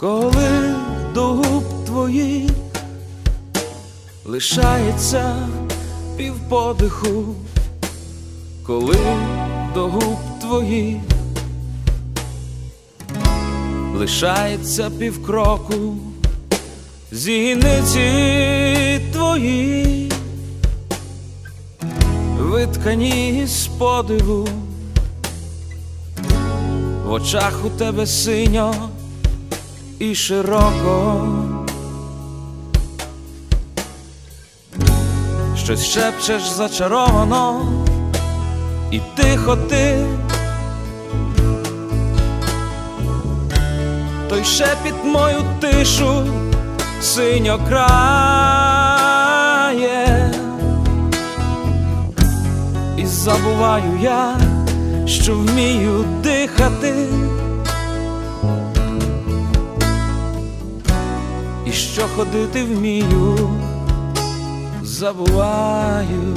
коли до губ твоїх лишається півподиху, коли до губ твоїх лишається півкроку, зіниці твої, виткані з подиву, в очах у тебе синьо і широко. Щось шепчеш зачаровано, і тихо ти, той шепіт мою тишу синьо крає, і забуваю я, що вмію дихати. Ходити вмію, забуваю.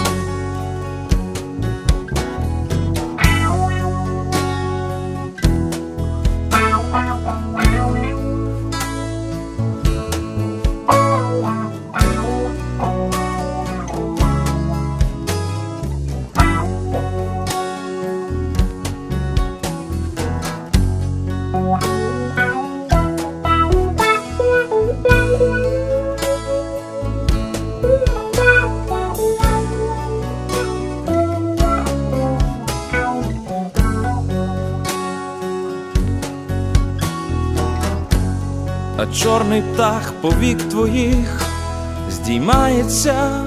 А чорний птах повік твоїх здіймається,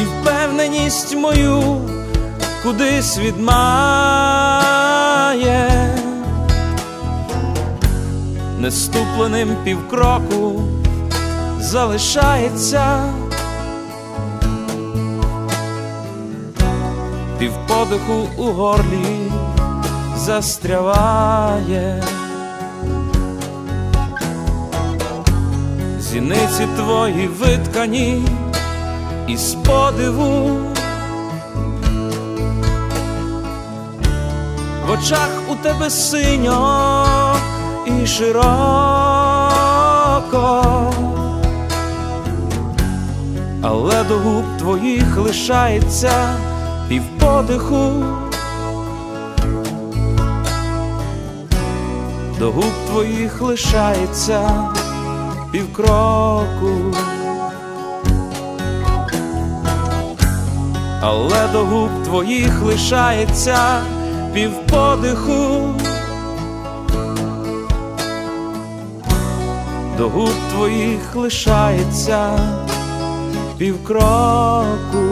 і впевненість мою кудись відмає, неступленим півкроку залишається. Півподиху у горлі застряває, зіниці твої виткані із подиву, в очах у тебе синьо і широко, але до губ твоїх лишається півподиху. До губ твоїх лишається півкроку, але до губ твоїх лишається півподиху, до губ твоїх лишається півкроку.